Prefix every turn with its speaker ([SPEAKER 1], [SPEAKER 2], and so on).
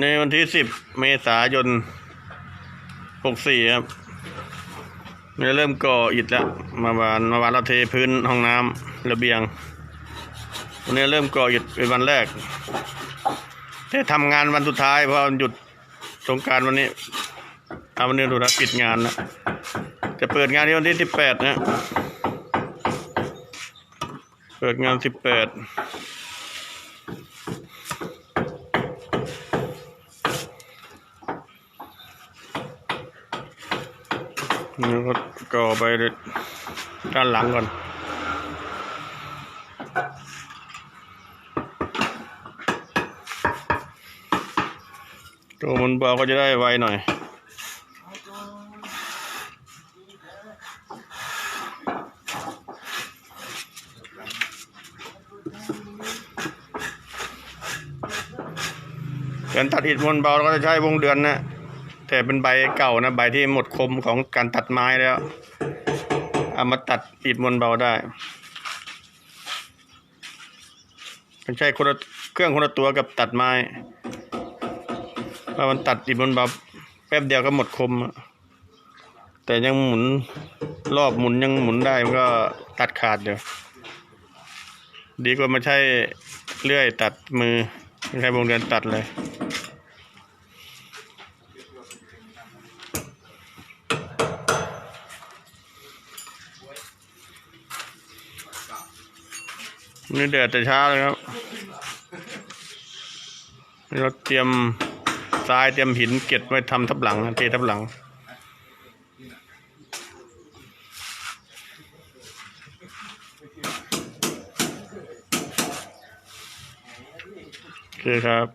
[SPEAKER 1] ในวันที่สิบเมษายนหกสี่ครับเนี่ยเริ่มก่ออิฐแล้วมาวานมาวานเราเทพื้นห้องน้ำระเบียงวันนี้เริ่มก่ออิฐเป็นวันแรกแต่ทำงานวันสุดท้ายเพราะหยุดสงการวันนี้เอาวันนี้ดูนะปิดงานนะจะเปิดงานที่วันที่สิบแปดนะเปิดงานสิบแปด นี่ก็ก่อไปด้านหลังก่อนตัวมันเบาก็จะได้ไวหน่อย การตัดอิฐมวลเบาเราก็จะใช้วงเดือนนะ แต่เป็นใบเก่านะใบที่หมดคมของการตัดไม้แล้วเอามาตัดอิฐมวลเบาได้มันใช้คนละเครื่องคนละตัวกับตัดไม้พราะมันตัดอิฐมวลเบาแป๊บเดียวก็หมดคม แต่ยังหมุนรอบหมุนยังหมุนได้มันก็ตัดขาดอยู่ดีกว่ามาใช้เลื่อยตัดมือไม่ใช้วงเดือนตัดเลย นี่แดดแต่เช้าเลยครับเราเตรียมทรายเตรียมหินเก็บไว้ทำทับหลังเททับหลังโอเคครับ